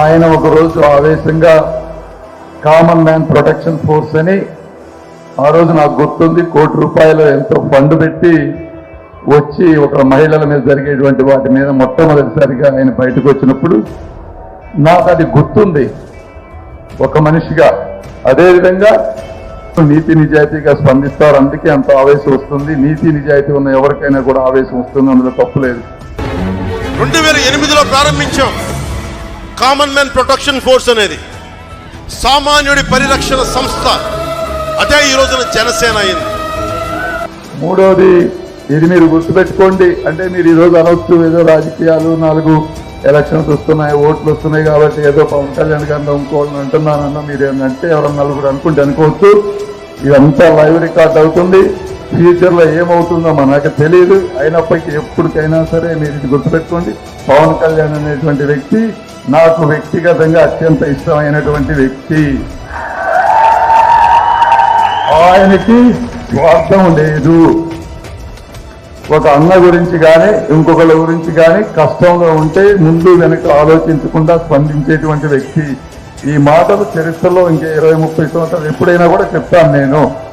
ఆయన ఒకరోజు ఆవేశంగా కామన్ మ్యాన్ ప్రొటెక్షన్ ఫోర్స్ అని ఆ రోజు నాకు గుర్తుంది. కోటి రూపాయలు ఎంతో ఫండ్ పెట్టి వచ్చి ఒక మహిళల మీద జరిగేటువంటి వాటి మీద మొట్టమొదటిసారిగా ఆయన బయటకు వచ్చినప్పుడు నాకు అది గుర్తుంది. ఒక మనిషిగా. అదేవిధంగా నీతి నిజాయితీగా స్పందిస్తారు. అందుకే అంత ఆవేశం వస్తుంది. నీతి నిజాయితీ ఉన్న ఎవరికైనా కూడా ఆవేశం వస్తుంది. అందులో తప్పు లేదు. రెండు వేల ఎనిమిదిలో ప్రారంభించాం. కామన్ మ్యాన్ ప్రొటెక్షన్ ఫోర్స్ అనేది సామాన్యుడి పరిరక్షణ సంస్థ. అదే ఈ రోజున జనసేన అయింది. మూడోది ఇది మీరు గుర్తుపెట్టుకోండి. అంటే మీరు ఈరోజు అనొచ్చు ఏదో రాజకీయాలు నాలుగు ఎలక్షన్స్ వస్తున్నాయి ఓట్లు వస్తున్నాయి కాబట్టి ఏదో పవన్ కళ్యాణ్ గారిని ఇంకోళ్ళని అంటున్నానన్న మీరు ఏంటంటే ఎవరన్నా నలుగురు అనుకుంటే అనుకోవచ్చు. ఇదంతా లైవ్ రికార్డ్ అవుతుంది. ఫ్యూచర్లో ఏమవుతుందో మనకు తెలియదు అయినప్పటికీ ఎప్పటికైనా సరే మీరు ఇది గుర్తుపెట్టుకోండి. పవన్ కళ్యాణ్ అనేటువంటి వ్యక్తి నాకు వ్యక్తిగతంగా అత్యంత ఇష్టమైనటువంటి వ్యక్తి. ఆయనకి స్వార్థం లేదు. ఒక అన్న గురించి కానీ ఇంకొకళ్ళ గురించి కానీ కష్టంలో ఉంటే ముందు వెనక ఆలోచించకుండా స్పందించేటువంటి వ్యక్తి. ఈ మాటలు చరిత్రలో ఇంకా ఇరవై ముప్పై సంవత్సరాలు ఎప్పుడైనా కూడా చెప్తాను నేను.